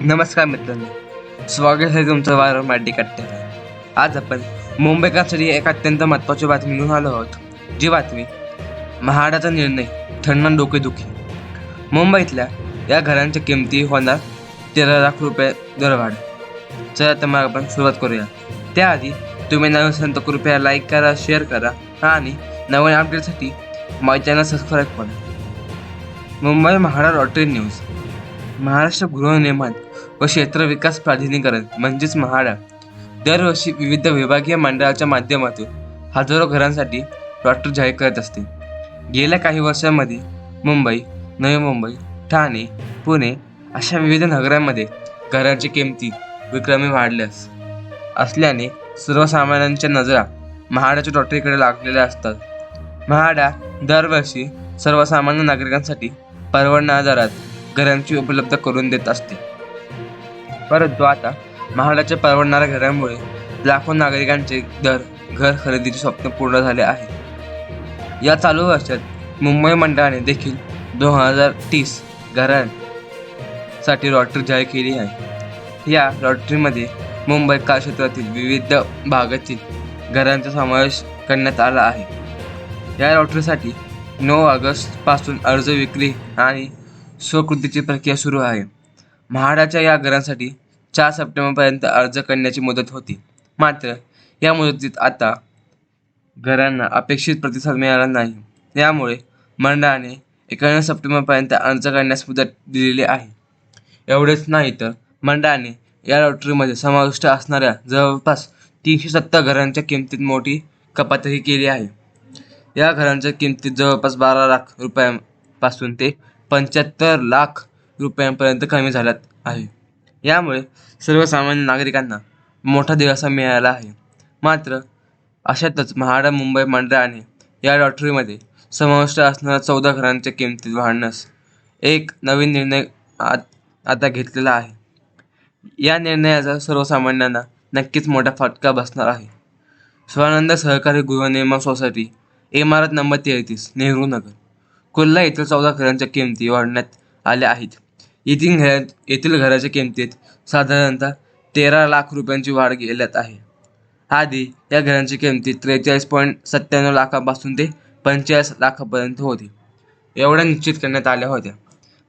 नमस्कार मित्रांनो. स्वागत आहे तुमचं वारंवार माटी कट्ट्यावर आज आपण मुंबईकरसाठी एक अत्यंत महत्त्वाची बातमी घेऊन आलो आहोत. जी बातमी महाडाचा निर्णय ठरणार डोकेदुखी मुंबईतल्या या घरांच्या किमती होणार तेरा लाख रुपये दरवाढ. चला तर मग आपण सुरुवात करूया. त्याआधी तुम्ही नवीन संत कृपया लाईक करा शेअर करा आणि नवीन अपडेटसाठी माझ्या चॅनल सबस्क्राईब करा. मुंबई महाडा लॉटरी न्यूज महाराष्ट्र गृहनिर्माण व क्षेत्र विकास प्राधिकरण म्हणजेच म्हाडा. दरवर्षी विविध विभागीय मंडळाच्या माध्यमातून हजारो घरांसाठी प्लॉट जाहीर करत असते. गेल्या काही वर्षांमध्ये मुंबई नवी मुंबई ठाणे पुणे अशा विविध नगरांमध्ये घरांची किमती विक्रमी वाढल्यास असल्याने सर्वसामान्यांच्या नजरा महाडाच्या लॉटरीकडे लागलेल्या असतात. महाडा दरवर्षी सर्वसामान्य नागरिकांसाठी परवडणाऱ्या दरात घरांची उपलब्ध करून देत असते. परंतु आता म्हाडाच्या परवडणाऱ्या घरांमुळे लाखो नागरिकांचे दर घर खरेदीचे स्वप्न पूर्ण झाले आहे. या चालू वर्षात मुंबई मंडळाने देखील दोन हजार तीस घरांसाठी लॉटरी जाहीर केली आहे. या लॉटरीमध्ये मुंबई कार्यक्षेत्रातील विविध भागातील घरांचा समावेश करण्यात आला आहे. या लॉटरीसाठी नऊ ऑगस्टपासून अर्ज विक्री आणि स्वकृतीची प्रक्रिया सुरू आहे. म्हाडाच्या या घरांसाठी चार सप्टेंबरपर्यंत अर्ज करण्याची मुदत होती. मात्र या मुदतीत आता घरांना अपेक्षित प्रतिसाद मिळाला नाही. यामुळे मंडळाने एकोणीस सप्टेंबरपर्यंत अर्ज करण्यास मुदत दिलेली आहे. एवढेच नाही तर मंडळाने या लॉटरीमध्ये समाविष्ट असणाऱ्या जवळपास तीनशे सत्तर घरांच्या किमतीत मोठी कपातही केली आहे. या घरांच्या किमतीत जवळपास बारा लाख रुपयांपासून ते पंच्याहत्तर लाख रुपयांपर्यंत कमी झाल्यात आहे. यामुळे सर्वसामान्य नागरिकांना मोठा दिलासा मिळाला आहे. मात्र अशातच म्हाडा मुंबई मंडळाने या लॉटरीमध्ये समाविष्ट असणाऱ्या चौदा घरांच्या किमतीत वाढण्यास एक नवीन निर्णय आत आता घेतलेला आहे. या निर्णयाचा सर्वसामान्यांना नक्कीच मोठा फटका बसणार आहे. स्वानंद सहकारी गृहनिर्माण सोसायटी इमारत नंबर तेहतीस नेहरू नगर कुल्ला येथील चौदा घरांच्या किमती वाढवण्यात आल्या आहेत. येथील घरा येथील घराच्या किमतीत साधारणतः तेरा लाख रुपयांची वाढ गेल्यात आहे. आधी या घरांची किमती त्रेचाळीस पॉईंट सत्त्याण्णव लाखापासून ते पंचेचाळीस लाखापर्यंत होती. एवढ्या निश्चित करण्यात आल्या होत्या.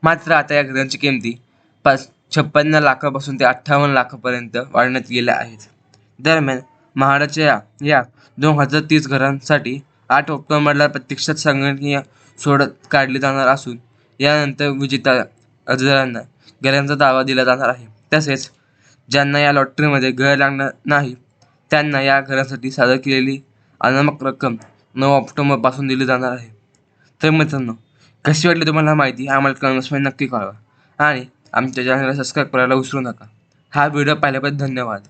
मात्र आता या घरांची किमती पाच छप्पन्न लाखापासून ते अठ्ठावन्न लाखापर्यंत वाढण्यात गेल्या आहेत. दरम्यान म्हाडाच्या या या दोन हजार तीस घरांसाठी आठ ऑक्टोबरला प्रत्यक्षात संगणकीय सोडत काढली जाणार असून यानंतर विजेता अर्जदारांना घरांचा दावा दिला जाणार आहे. तसेच ज्यांना या लॉटरीमध्ये घर लागणार नाही त्यांना या घरासाठी सादर केलेली अनामक रक्कम नऊ ऑक्टोबरपासून दिली जाणार आहे. तर मित्रांनो कशी वाटली तुम्हाला माहिती आम्हाला कमेंट्समध्ये नक्की कळवा. आणि आमच्या चॅनलला सबस्क्राईब करायला विसरू नका. हा व्हिडिओ पाहिल्याबद्दल धन्यवाद.